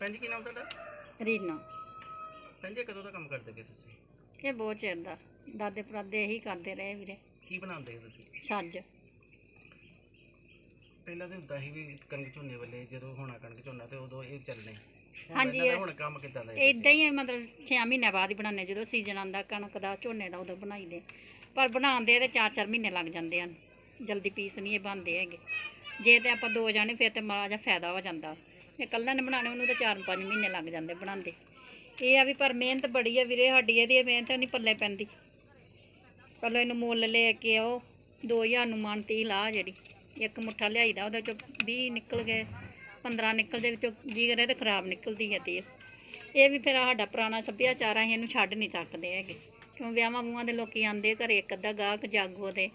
ਭੈਣ ਜੀ ਕੀ ਨਾਮ ਤੁਹਾਡਾ? ਰੀਨਾ। ਭੈਣ ਜੀ ਕਦੋਂ ਦਾ ਕੰਮ ਕਰਦੇ ਪਏ ਤੁਸੀਂ? ਇਹ ਬਹੁਤ ਚਿਰ ਦਾ। ਦਾਦੇ ਪੜਾਦੇ ਇਹੀ ਕਰਦੇ ਰਹੇ ਵੀਰੇ। ਕੀ ਬਣਾਉਂਦੇ ਹੋ ਤੁਸੀਂ? ਛੱਜ। ਪਹਿਲਾਂ ਤਾਂ ਹੁੰਦਾ ਸੀ ਵੀ ਕਣਕ ਝੋਨੇ ਵੇਲੇ ਜਦੋਂ ਹੋਣਾ ਕਣਕ ਝੋਨਾ ਤੇ ਉਦੋਂ ਇਹ ਚੱਲਣੇ। ਹੁਣ ਹਾਂਜੀ, ਇਹਨਾਂ ਦਾ ਇਹ- ਹੁਣ ਕੰਮ ਕਿੱਦਾਂ ਦਾ ਹੈ ਇਦਾਂ ਹੀ ਹੈ, ਮਤਲਬ 6 ਮਹੀਨੇ ਬਾਅਦ ਹੀ ਬਣਾਉਂਦੇ ਜਦੋਂ ਸੀਜ਼ਨ ਆਉਂਦਾ ਕਣਕ ਦਾ ਝੋਨੇ ਦਾ ਉਦੋਂ ਬਣਾਈਦੇ ਪਰ ਬਣਾਉਂਦੇ ਤੇ 4-4 ਮਹੀਨੇ ਲੱਗ ਜਾਂਦੇ ਹਨ ਜਲਦੀ ਪੀਸ ਨਹੀਂ ਇਹ ਬਣਦੇ ਹੈਗੇ। ਜੇ ਤੇ ਆਪਾਂ ਦੋ ਜਾਣੇ ਫਿਰ ਤੇ ਮਾੜਾ ਜਿਹਾ ਫਾਇਦਾ ਹੋ ਜਾਂਦਾ। ਜੇ ਇਕੱਲਾ ਨੇ ਬਣਾਉਣੇ, ਉਹਨੂੰ ਤਾਂ 4-5 ਮਹੀਨੇ ਲੱਗ ਜਾਂਦੇ ਬਣਾਉਂਦੇ। ਇਹ ਆ ਵੀ ਪਰ ਮਿਹਨਤ ਬੜੀ ਹੈ ਵੀਰੇ, ਸਾਡੀ ਇਹਦੀ ਮਿਹਨਤ ਨਹੀਂ ਪੱਲੇ ਪੈਂਦੀ। ਪਹਿਲਾਂ ਇਹਨੂੰ ਮੁੱਲ ਲੈ ਕੇ ਉਹ 2000 ਨੂੰ ਮਨ ਤੀ ਲਾ ਜਿਹੜੀ, ਇੱਕ ਮੁੱਠਾ ਲਿਆਈਦਾ, ਉਹਦੇ ਚੋਂ 20 ਨਿਕਲ ਗਏ 15 ਨਿਕਲਦੇ ਵਿੱਚੋਂ 20 ਕਰੇ ਤੇ ਖਰਾਬ ਨਿਕਲਦੀ ਹੈ ਤੇਲ ਇਹ ਵੀ ਫਿਰ ਸਾਡਾ ਪੁਰਾਣਾ ਸੱਭਿਆਚਾਰ ਆ, ਅਸੀਂ ਇਹਨੂੰ ਛੱਡ ਨਹੀਂ ਸਕਦੇ ਹੈਗੇ। ਕਿਉਂ ਵਿਆਹਾਂ ਬੂਹਾਂ ਦੇ ਲੋਕੀ ਆਂਦੇ ਘਰੇ, ਇੱਕ ਅੱਧਾ ਗਾਹਕ ਜਾਗੋ ਦੇ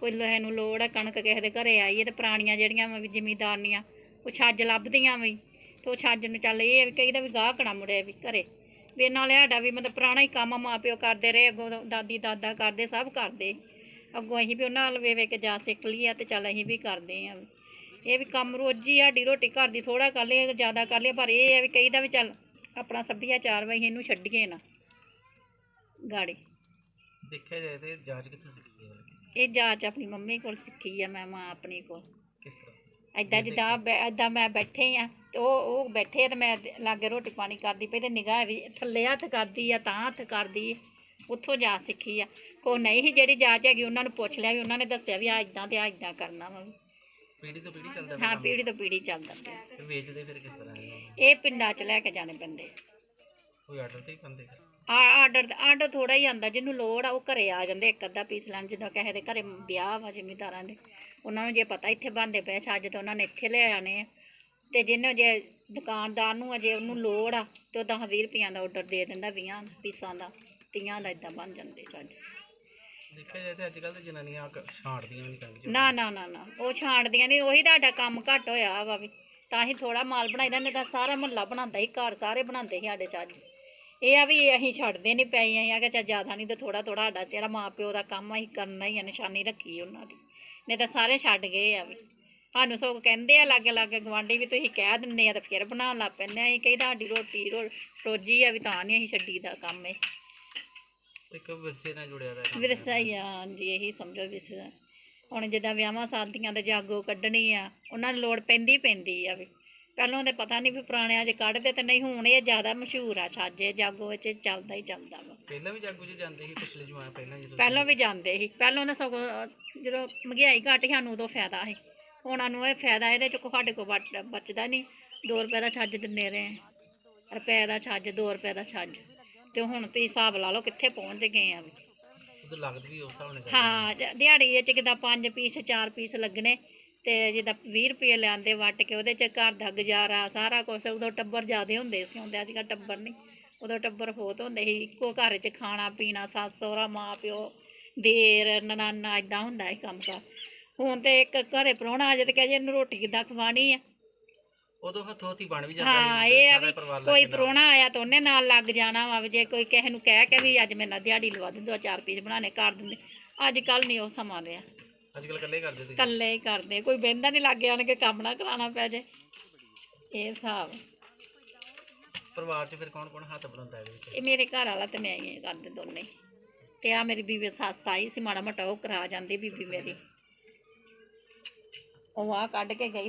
ਕੋਈ ਲੋਹੇ ਨੂੰ ਲੋੜ ਹੈ ਕਣਕ ਕਿਸੇ ਦੇ ਘਰੇ ਆਈ ਹੈ ਤੇ ਪੁਰਾਣੀਆਂ ਜਿਹੜੀਆਂ ਵਾ ਵੀ ਜ਼ਿਮੀਦਾਰਨੀਆਂ, ਉਹ ਛੱਜ ਲੱਭਦੀਆਂ ਵੀ ਤੇ ਉਹ ਛੱਜ ਨੂੰ ਚੱਲ ਇਹ ਆ ਵੀ ਕਈ ਦਾ ਵੀ ਗਾਹਕ ਨਾ ਮੁੜਿਆ ਵੀ ਘਰੇ। ਵੀ ਨਾਲੇ ਸਾਡਾ ਵੀ ਮਤਲਬ ਪੁਰਾਣਾ ਹੀ ਕੰਮ ਮਾਂ ਪਿਓ ਕਰਦੇ ਰਹੇ ਅੱਗੋਂ ਦਾਦੀ ਦਾਦਾ ਕਰਦੇ ਸਭ ਕਰਦੇ। ਅੱਗੋਂ ਅਸੀਂ ਵੀ ਉਹਨਾਂ ਨਾਲ ਵੇ ਵੇ ਕੇ ਜਾ ਸਿੱਖ ਲਈ ਆ ਤੇ ਚੱਲ ਅਸੀਂ ਵੀ ਕਰਦੇ ਆ। ਇਹ ਵੀ ਕੰਮ ਰੋਜੀ ਸਾਡੀ ਰੋਟੀ ਘਰ ਦੀ ਥੋੜਾ ਕਰ ਲਈਏ ਜ਼ਿਆਦਾ ਕਰ ਲਈਏ ਪਰ ਇਹ ਹੈ ਵੀ ਕਈ ਦਾ ਵੀ ਚੱਲ ਆਪਣਾ ਸੱਭਿਆਚਾਰ ਵਾ ਅਸੀਂ ਇਹਨੂੰ ਛੱਡੀਏ ਨਾ। ਗਾੜੀ। ਦੇਖਿਆ ਜਾਏ ਤੇ ਜਾਂਚ ਕਿੱਥੋਂ ਸਿੱਖੀ ਹੈ? ਇਹ ਜਾਚ ਆਪਣੀ ਮੰਮੀ ਕੋਲ ਸਿੱਖੀ ਆ ਮੈਂ ਮਾਂ ਆਪਣੀ ਕੋਲ। ਕਿਸ ਤਰ੍ਹਾਂ? ਐਦਾਂ ਜਿੱਦਾਂ ਐਦਾਂ ਮੈਂ ਬੈਠੇ ਆ ਤੇ ਉਹ ਉਹ ਬੈਠੇ ਆ ਤੇ ਮੈਂ ਲਾਗੇ ਰੋਟੀ ਪਾਣੀ ਕਰਦੀ ਪਈ ਤੇ ਨਿਗਾਹ ਵੀ ਥੱਲੇ ਹੱਥ ਕਰਦੀ ਆ ਤਾਂ ਹੱਥ ਕਰਦੀ ਆ। ਉੱਥੋਂ ਜਾ ਸਿੱਖੀ ਆ। ਕੋ ਨਹੀਂ ਸੀ ਜਿਹੜੀ ਜਾਚ ਹੈਗੀ ਉਹਨਾਂ ਨੂੰ ਪੁੱਛ ਲਿਆ ਵੀ ਉਹਨਾਂ ਨੇ ਦੱਸਿਆ ਵੀ ਆ ਇਦਾਂ ਤੇ ਆ ਇਦਾਂ ਕਰਨਾ ਵਾ। ਪੀੜੀ ਤੋਂ ਪੀੜੀ ਚੱਲਦਾ ਹਾਂ ਪੀੜੀ ਤੋਂ ਪੀੜੀ ਚੱਲਦਾ। ਪਿਆ ਤੇ ਵੇਚਦੇ ਫਿਰ ਕਿਸ ਤਰ੍ਹਾਂ ਹੈ? ਇਹ ਪਿੰਡਾਂ 'ਚ ਲੈ ਕੇ ਜਾਣੇ ਪੈਂਦੇ। ਕੋਈ ਆਰਡਰ ਤੇ ਹੀ ਪਾਉਂਦੇ ਆ ਆਰਡਰ ਆਰਡਰ ਥੋੜਾ ਹੀ ਆਂਦਾ ਜਿਹਨੂੰ ਲੋੜ ਆ ਉਹ ਘਰੇ ਆ ਜਾਂਦੇ ਇੱਕ ਅੱਧਾ ਪੀਸ ਲੈਣ ਜਦੋਂ ਕਿਸੇ ਦੇ ਘਰੇ ਵਿਆਹ ਵਾ ਜ਼ਿਮੀਦਾਰਾਂ ਦੇ। ਉਹਨਾਂ ਨੂੰ ਜੇ ਪਤਾ ਇੱਥੇ ਬੰਦੇ ਪਏ ਛੱਜ ਤੇ ਉਹਨਾਂ ਨੇ ਇੱਥੇ ਲੈ ਆਣੇ ਆ। ਤੇ ਜਿਹਨੂੰ ਜੇ ਦੁਕਾਨਦਾਰ ਨੂੰ ਅਜੇ ਉਹਨੂੰ ਲੋੜ ਆ ਤੇ ਉਹ 10 20 ਰੁਪਈਆਂ ਦਾ ਆਰਡਰ ਦੇ ਦਿੰਦਾ 20 ਪੀਸਾਂ ਦਾ 30 ਦਾ ਇਦਾਂ ਬਣ ਜਾਂਦੇ ਛੱਜ ਦੇਖਿਆ ਜਾਏ ਤੇ ਅੱਜ ਕੱਲ੍ਹ ਤੇ ਜਨਾਨੀਆਂ ਕ- ਛਾਂਟਦੀਆਂ ਨਹੀਂ ਕਣਕ ਝੋਨੇ ਨਾ ਨਾ ਨਾ ਨਾ ਉਹ ਛਾਂਟਦੀਆਂ ਨਹੀਂ ਉਹੀ ਤੁਹਾਡਾ ਕੰਮ ਘੱਟ ਹੋਇਆ ਵਾ ਵੀ ਤਾਂ ਹੀ ਥੋੜਾ ਮਾਲ ਬਣਾਈਦਾ ਨਹੀਂ ਤਾਂ ਸਾਰਾ ਮਹੱਲਾ ਬਣਾਉਂਦਾ ਸੀ ਘਰ ਸਾਰੇ ਬਣਾਉਂਦੇ ਸੀ ਸਾਡੇ ਚੱਜ। ਇਹ ਆ ਵੀ ਅਸੀਂ ਛੱਡਦੇ ਨਹੀਂ ਪਏ ਅਸੀਂ ਆ ਕਿ ਚਾ ਜ਼ਿਆਦਾ ਨਹੀਂ ਤੇ ਥੋੜਾ ਥੋੜਾ ਸਾਡਾ ਜਿਹੜਾ ਮਾਂ ਪਿਓ ਦਾ ਕੰਮ ਆ ਅਸੀਂ ਕਰਨਾ ਹੀ ਆ ਨਿਸ਼ਾਨੀ ਰੱਖੀ ਉਹਨਾਂ ਦੀ। ਨਹੀਂ ਤਾਂ ਸਾਰੇ ਛੱਡ ਗਏ ਆ ਵੀ। ਸਾਨੂੰ ਸਗੋਂ ਕਹਿੰਦੇ ਆ ਲਾਗੇ ਲਾਗੇ ਗਵਾਂਢੀ ਵੀ ਤੁਸੀਂ ਕਹਿ ਦਿੰਦੇ ਆ ਤਾਂ ਫਿਰ ਬਣਾਉਣ ਲੱਗ ਪੈਂਦੇ ਆ। ਅਸੀਂ ਕਹਿੰਦਾ ਸਾਡੀ ਰੋਟੀ ਰੋ- ਰੋਜੀ ਆ ਵੀ ਤਾਂ ਨਹੀਂ ਅਸੀਂ ਛੱਡੀ ਦਾ ਕੰਮ ਇਹ। ਇੱਕ ਵਿਰਸੇ ਨਾਲ ਜੁੜਿਆ ਦਾ ਕੰਮ ਵਿਰਸਾ ਹੀ ਆ ਹਾਂਜੀ ਇਹੀ ਸਮਝੋ ਵਿਰਸਾ। ਹੁਣ ਜਿੱਦਾਂ ਵਿਆਹਾਂ ਸ਼ਾਦੀਆਂ ਦੇ ਜਾਗੋ ਕੱਢਣੀ ਆ ਉਹਨਾਂ ਨੂੰ ਲੋੜ ਪੈਂਦੀ ਪੈਂਦੀ ਆ ਵੀ। ਪਹਿਲਾਂ ਤੇ ਪਤਾ ਨਹੀਂ ਵੀ ਪੁਰਾਣਿਆਂ 'ਚ ਕੱਢਦੇ ਤੇ ਨਹੀਂ ਹੁਣ ਇਹ ਜ਼ਿਆਦਾ ਮਸ਼ਹੂਰ ਆ ਛਾਜੇ ਜਾਗੋ ਵਿੱਚ ਚੱਲਦਾ ਹੀ ਚੱਲਦਾ ਵਾ। ਪਹਿਲਾਂ ਵੀ ਜਾਗੋ 'ਚ ਜਾਂਦੇ ਸੀ ਪਿਛਲੇ ਜਮਾਨੇ ਪਹਿਲਾਂ ਜਦੋਂ ਪਹਿਲਾਂ ਵੀ ਜਾਂਦੇ ਸੀ। ਪਹਿਲਾਂ ਤਾਂ ਸਗੋਂ ਅਹ, ਜਦੋਂ ਮਹਿੰਗਾਈ ਘੱਟ ਸੀ ਸਾਨੂੰ ਉਦੋਂ ਫਾਇਦਾ ਸੀ। ਉਹਨਾਂ ਨੂੰ ਇਹ ਫਾਇਦਾ ਇਹਦੇ 'ਚ ਕੋ ਸਾਡੇ ਬਚ- ਬਚਦਾ ਨਹੀਂ। 2 ਰੁਪਏ ਦਾ ਛੱਜ ਦਿੰਦੇ ਰਹੇ। ਰੁਪਏ ਦਾ ਛੱਜ 2 ਰੁਪਏ ਦਾ ਛੱਜ। ਤੇ ਹੁਣ ਤੁਸੀਂ ਹਿਸਾਬ ਲਾ ਲਓ ਕਿੱਥੇ ਪਹੁੰਚ ਗਏ ਆ ਵੀ। ਉਦੋਂ ਲੱਗਦੀ ਵੀ ਉਸ ਹਿਸਾਬ ਨਾਲ ਹਾਂ ਜ- ਦਿਹਾੜੀ ਵਿੱਚ ਕਿਦਾਂ ਪੰਜ ਪੀਸ ਚਾਰ ਪੀਸ ਲੱਗਣੇ ਤੇ ਜਿੱਦਾਂ 20 ਰੁਪਏ ਲਿਆਂਦੇ ਵੱਟ ਕੇ ਉਹਦੇ ਚ ਘਰ ਦਾ ਗੁਜ਼ਾਰਾ ਸਾਰਾ ਕੁਝ ਉਦੋਂ ਟੱਬਰ ਜ਼ਿਆਦੇ ਹੁੰਦੇ ਸੀ ਹੁੰਦੇ ਅੱਜ ਕੱਲ੍ਹ ਟੱਬਰ ਨਹੀਂ। ਉਦੋਂ ਟੱਬਰ ਬਹੁਤ ਹੁੰਦੇ ਸੀ ਇੱਕੋ ਘਰ 'ਚ ਖਾਣਾ ਪੀਣਾ ਸੱਸ ਸਹੁਰਾ ਮਾਂ ਪਿਓ ਦੇਰ ਨਨਾਨਾ ਇਦਾਂ ਹੁੰਦਾ ਸੀ ਕੰਮ ਕਰ ਹੁਣ ਤੇ ਇੱਕ ਘਰੇ ਪ੍ਰਾਹੁਣਾ ਆ ਜਾਏ ਤੇ ਕਹੇ ਇਹਨੂੰ ਰੋਟੀ ਕਿੱਦਾਂ ਖਵਾਣੀ ਆ। ਉਦੋਂ ਹੱਥੋਂ ਹੱਥੀ ਬਣ ਵੀ ਜਾਂਦਾ ਹਾਂ ਇਹ ਆ ਵੀ ਕੋਈ। ਪ੍ਰਾਹੁਣਾ ਆਇਆ ਤਾਂ ਉਹਨੇ ਨਾਲ ਲੱਗ ਜਾਣਾ ਵਾ ਵੀ ਜੇ ਕੋਈ ਕਿਸੇ ਨੂੰ ਕਹਿ ਕੇ ਵੀ ਅੱਜ ਮੇਰੇ ਨਾਲ ਦਿਹਾੜੀ ਲਵਾ ਦਿੰਦੇ ਦੋ ਚਾਰ ਪੀਸ ਬਣਾਣੇ ਕਰ ਦਿੰਦੇ। ਅੱਜ ਕੱਲ੍ਹ ਨਹੀਂ ਉਹ ਸਮਾਂ ਰਿਹਾ। ਅੱਜ ਕੱਲ੍ਹ ਇਕੱਲੇ ਕਰਦੇ ਤੁਸੀਂ? ਇਕੱਲੇ ਹੀ ਕਰਦੇ ਕੋਈ ਬਹਿੰਦਾ ਨਹੀਂ ਲੱਗ ਆਣ ਕੇ ਕੰਮ ਨਾ ਕਰਾਉਣਾ ਪੈ ਜੇ। ਇਹ ਹਿਸਾਬ। ਪਰਿਵਾਰ 'ਚ ਫਿਰ ਕੌਣ ਕੌਣ ਹੱਥ ਬਣਾਉਂਦਾ ਇਹਦੇ ਵਿੱਚ? ਇਹ ਮੇਰੇ ਘਰ ਵਾਲਾ ਤੇ ਮੈਂ ਹੀ ਕਰਦੇ ਦੋਨੇ। ਤੇ ਆ ਮੇਰੀ ਬੀਬੀ ਸੱਸ ਆਈ ਸੀ ਮਾੜਾ ਮੋਟਾ ਉਹ ਕਰਾ ਜਾਂਦੀ ਬੀਬੀ ਮੇਰੀ। ਉਹ ਆ ਕੱਢ ਕੇ ਗਈ